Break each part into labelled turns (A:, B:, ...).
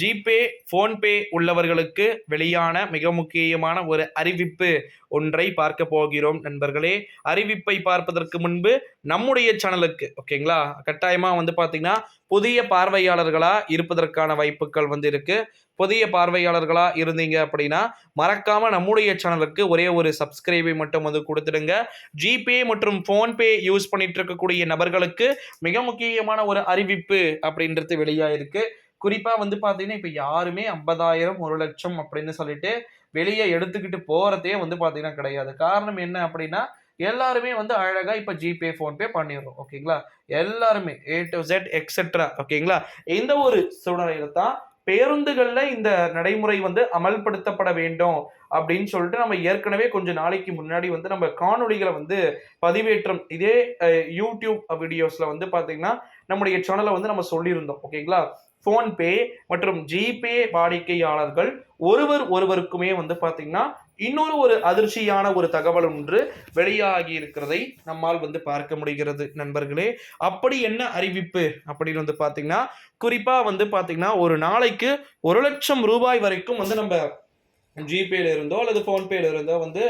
A: GPay PhonePe உள்ளவர்களுக்கு வெளியான மிக முக்கியமான ஒரு அறிவிப்பு ஒன்றை பார்க்க போகிறோம் நண்பர்களே. அறிவிப்பை பார்ப்பதற்கு முன்பு நம்முடைய சேனலுக்கு ஓகேங்களா? கட்டாயமாக வந்து பார்த்தீங்கன்னா புதிய பார்வையாளர்களாக இருப்பதற்கான வாய்ப்புகள் வந்து இருக்கு. புதிய பார்வையாளர்களாக இருந்தீங்க அப்படின்னா மறக்காமல் நம்முடைய சேனலுக்கு ஒரே ஒரு சப்ஸ்கிரைபை மட்டும் வந்து கொடுத்துடுங்க. ஜிபே மற்றும் ஃபோன்பே யூஸ் பண்ணிட்டு இருக்கக்கூடிய நபர்களுக்கு மிக முக்கியமான ஒரு அறிவிப்பு அப்படின்றது வெளியாக இருக்குது குறிப்பாக வந்து பார்த்தீங்கன்னா இப்போ யாருமே ஐம்பதாயிரம் ஒரு லட்சம் அப்படின்னு சொல்லிட்டு வெளியே எடுத்துக்கிட்டு போகிறதே வந்து பார்த்தீங்கன்னா கிடையாது. காரணம் என்ன அப்படின்னா எல்லாருமே வந்து அழகாக இப்போ ஜிபே ஃபோன்பே பண்ணிடுறோம். ஓகேங்களா? எல்லாருமே ஏ டு ஜெட் எக்ஸெட்ரா ஓகேங்களா? இந்த ஒரு சூழ்நிலையில தான் பேருந்துகளில் இந்த நடைமுறை வந்து அமல்படுத்தப்பட வேண்டும் அப்படின்னு சொல்லிட்டு நம்ம ஏற்கனவே கொஞ்சம் நாளைக்கு முன்னாடி வந்து நம்ம காணொளிகளை வந்து பதிவேற்றம் இதே யூடியூப் வீடியோஸில் வந்து பார்த்தீங்கன்னா நம்முடைய சேனலை வந்து நம்ம சொல்லியிருந்தோம். ஓகேங்களா? ஃபோன்பே மற்றும் ஜிபே வாடிக்கையாளர்கள் ஒருவர் ஒருவருக்குமே வந்து பார்த்தீங்கன்னா இன்னொரு ஒரு அதிர்ச்சியான ஒரு தகவல் ஒன்று வெளியாகி இருக்கிறதை நம்மால் வந்து பார்க்க முடிகிறது நண்பர்களே. அப்படி என்ன அறிவிப்பு? அப்படின்னு வந்து பார்த்தீங்கன்னா குறிப்பாக வந்து பார்த்தீங்கன்னா ஒரு நாளைக்கு ஒரு லட்சம் ரூபாய் வரைக்கும் வந்து நம்ம ஜிபேல இருந்தோ அல்லது ஃபோன்பேல இருந்தோ வந்து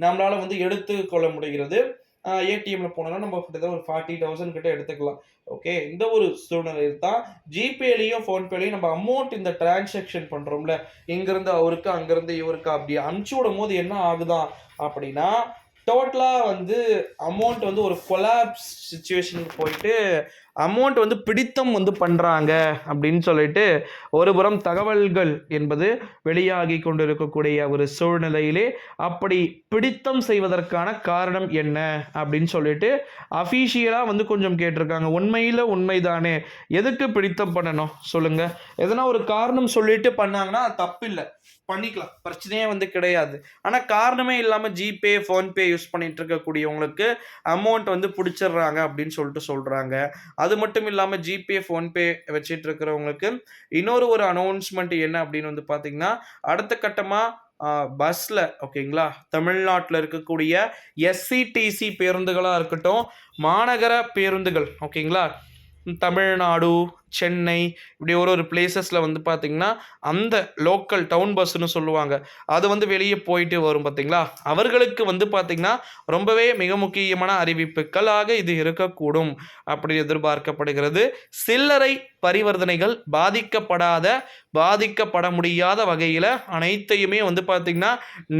A: நம்மளால் வந்து எடுத்துக்கொள்ள முடிகிறது. ஏடிஎம்ல போனோம்னா நம்ம கிட்டத்தட்ட ஒரு ஃபார்ட்டி தௌசண்ட் கிட்ட எடுத்துக்கலாம். ஓகே இந்த ஒரு சூழ்நிலையில் தான் ஜிபேலையும் ஃபோன்பேலையும் நம்ம அமௌண்ட் இந்த டிரான்சாக்ஷன் பண்ணுறோம்ல இங்கேருந்து அவருக்கு அங்கேருந்து இவருக்கு அப்படி அனுப்பிச்சி விடும் போது என்ன ஆகுதான் அப்படின்னா டோட்டலாக வந்து அமௌண்ட் வந்து ஒரு கொலாப்ஸ் சுச்சுவேஷனுக்கு போயிட்டு அமௌண்ட் வந்து பிடித்தம் வந்து பண்ணுறாங்க அப்படின்னு சொல்லிட்டு ஒருபுறம் தகவல்கள் என்பது வெளியாகி கொண்டிருக்கக்கூடிய ஒரு சூழ்நிலையிலே அப்படி பிடித்தம் செய்வதற்கான காரணம் என்ன அப்படின்னு சொல்லிட்டு அஃபீஷியலாக வந்து கொஞ்சம் கேட்டிருக்காங்க. உண்மையில் உண்மைதானே. எதுக்கு பிடித்தம் பண்ணணும்? சொல்லுங்கள் எதனா ஒரு காரணம் சொல்லிட்டு பண்ணாங்கன்னா தப்பு இல்லை பண்ணிக்கலாம். பிரச்சனையே வந்து கிடையாது. ஆனால் காரணமே இல்லாமல் ஜிபே ஃபோன்பே யூஸ் பண்ணிட்டு இருக்கக்கூடியவங்களுக்கு அமௌண்ட் வந்து பிடிச்சிடுறாங்க அப்படின்னு சொல்லிட்டு சொல்கிறாங்க அது மட்டும் இல்லாமல் ஜிபே ஃபோன்பே வச்சுட்டு இருக்கிறவங்களுக்கு இன்னொரு ஒரு அனௌன்ஸ்மெண்ட் என்ன அப்படின்னு வந்து பார்த்தீங்கன்னா அடுத்த கட்டமாக பஸ்ஸில் ஓகேங்களா தமிழ்நாட்டில் இருக்கக்கூடிய எஸ்சிடிசி பேருந்துகளாக இருக்கட்டும் மாநகர பேருந்துகள் ஓகேங்களா தமிழ்நாடு சென்னை இப்படி ஒரு ஒரு பிளேசஸில் வந்து பார்த்திங்கன்னா அந்த லோக்கல் டவுன் பஸ்ஸுன்னு சொல்லுவாங்க. அது வந்து வெளியே போயிட்டு வரும் பார்த்திங்களா அவர்களுக்கு வந்து பார்த்திங்கன்னா ரொம்பவே மிக முக்கியமான அறிவிப்புகளாக இது இருக்கக்கூடும் அப்படி எதிர்பார்க்கப்படுகிறது. சில்லறை பரிவர்த்தனைகள் பாதிக்கப்படாத பாதிக்கப்பட முடியாத வகையில் அனைத்தையுமே வந்து பார்த்திங்கன்னா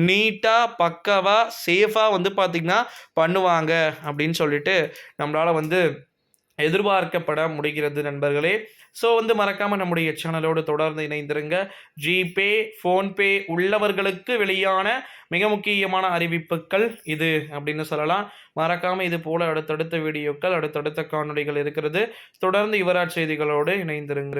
A: நீட்டாக பக்கவாக சேஃபாக வந்து பார்த்திங்கன்னா பண்ணுவாங்க அப்படின்னு சொல்லிட்டு நம்மளால் வந்து எதிர்பார்க்கப்பட முடிகிறது நண்பர்களே. ஸோ வந்து மறக்காமல் நம்முடைய சேனலோடு தொடர்ந்து இணைந்திருங்க. ஜிபே ஃபோன்பே உள்ளவர்களுக்கு வெளியான மிக முக்கியமான அறிவிப்புகள் இது அப்படின்னு சொல்லலாம். மறக்காமல் இது போல் அடுத்தடுத்த வீடியோக்கள் அடுத்தடுத்த காணொலிகள் இருக்கிறது. தொடர்ந்து யுவராஜ் செய்திகளோடு இணைந்திருங்க